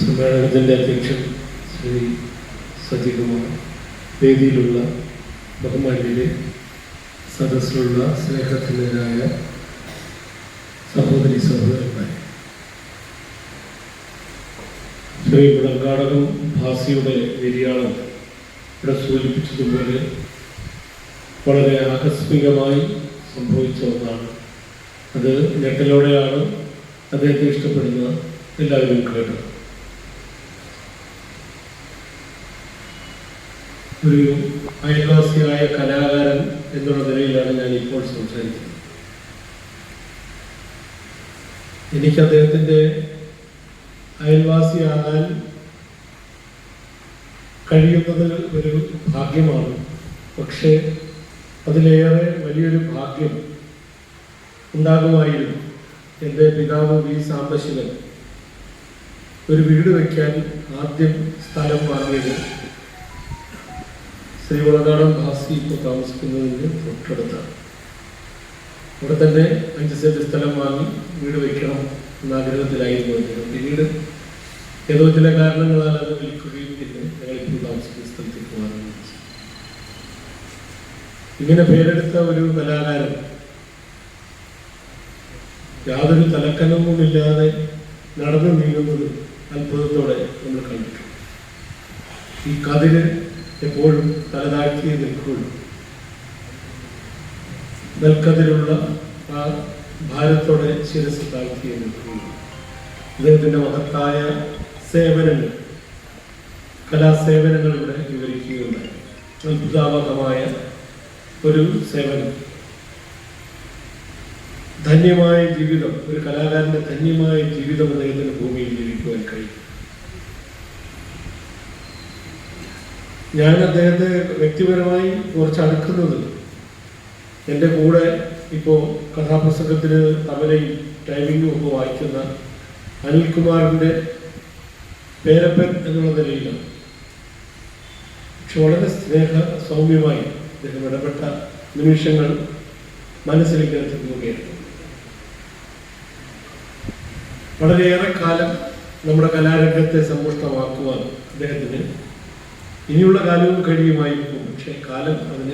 സമ്മേളനത്തിന്റെ അധ്യക്ഷൻ ശ്രീ സജികുമാർ വേദിയിലുള്ള ബഹുമാനിയിലെ സദസ്സിലുള്ള സ്നേഹത്തിനായ സഹോദരി സഹോദരന്മാരെ. ശ്രീ വിളങ്കാടകം ഭാസിയുടെ നിര്യാണം ഇവിടെ സൂചിപ്പിച്ചതുപോലെ വളരെ ആകസ്മികമായി സംഭവിച്ച ഒന്നാണ്. അത് ഞെട്ടലോടെയാണ് അദ്ദേഹത്തെ ഇഷ്ടപ്പെടുന്ന എല്ലാവരും കേട്ടത് ഒരു അയൽവാസിയായ കലാകാരൻ എന്നുള്ള നിലയിലാണ് ഞാൻ ഇപ്പോൾ സംസാരിക്കുന്നത്. എനിക്ക് അദ്ദേഹത്തിന്റെ അയൽവാസിയാകാൻ കഴിയുന്നത് ഒരു ഭാഗ്യമാണ്. പക്ഷേ അതിലേറെ വലിയൊരു ഭാഗ്യം ഉണ്ടാകുമായിരുന്നു എന്റെ പിതാവ് വി സാംബശിവൻ ഒരു വീട് വയ്ക്കാൻ ആദ്യം സ്ഥലം വാങ്ങിയത് ശ്രീവളനാടൻ ഭാസി ഇപ്പോൾ താമസിക്കുന്നതിന് തൊട്ടടുത്താണ്. ഇവിടെ തന്നെ അഞ്ച് സെന്റ് സ്ഥലം വാങ്ങി വീട് വയ്ക്കണം എന്ന ആഗ്രഹത്തിലായിരുന്നു അദ്ദേഹം. പിന്നീട് ഏതോ ചില കാരണങ്ങളാൽ അത് വിൽക്കുകയും പിന്നെ ഞങ്ങളിപ്പോൾ താമസിക്കുന്ന സ്ഥലത്തേക്ക് പോകാനും ഇങ്ങനെ പേരെടുത്ത ഒരു കലാകാരൻ യാതൊരു തലക്കനവുമില്ലാതെ നടന്നു നീങ്ങുന്നത് അത്ഭുതത്തോടെ നമ്മൾ കണ്ടിട്ടുണ്ട്. ഈ കതിര് എപ്പോഴും തലതാഴ്ത്തിയേ നിൽക്കുകയുള്ളൂ നെൽക്കതിലുള്ള ആ ഭാരത്തോടെ ശിരസ് താഴ്ത്തിയേ നിൽക്കുകയുള്ളൂ അദ്ദേഹത്തിന്റെ മഹത്തായ സേവനങ്ങൾ കലാസേവനങ്ങൾ ഇവിടെ വിവരിക്കുകയുണ്ടായി. അത്ഭുതാവഹമായ ഒരു സേവനം. ധന്യമായ ജീവിതം ഒരു കലാകാരന്റെ ധന്യമായ ജീവിതം അദ്ദേഹത്തിന്റെ ഭൂമിയിൽ ഞാൻ അദ്ദേഹത്തെ വ്യക്തിപരമായി കുറച്ച് അടുക്കുന്നത് എന്റെ കൂടെ ഇപ്പോൾ കഥാപ്രസംഗത്തിന് തബലയും ടൈമിങ്ങും ഒക്കെ വായിക്കുന്ന അനിൽകുമാറിന്റെ പേരപ്പൻ എന്നുള്ള നിലയിലാണ് പക്ഷെ വളരെ സ്നേഹ സൗമ്യമായി അദ്ദേഹം ഇടപെട്ട നിമിഷങ്ങൾ മനസ്സിലേക്ക് എത്തുകയാണ് വളരെയേറെ കാലം നമ്മുടെ കലാരംഗത്തെ സമ്പുഷ്ടമാക്കുവാൻ അദ്ദേഹത്തിന് ഇനിയുള്ള കാലവും കഴിയുമായിരിക്കും. പക്ഷേ കാലം അതിന്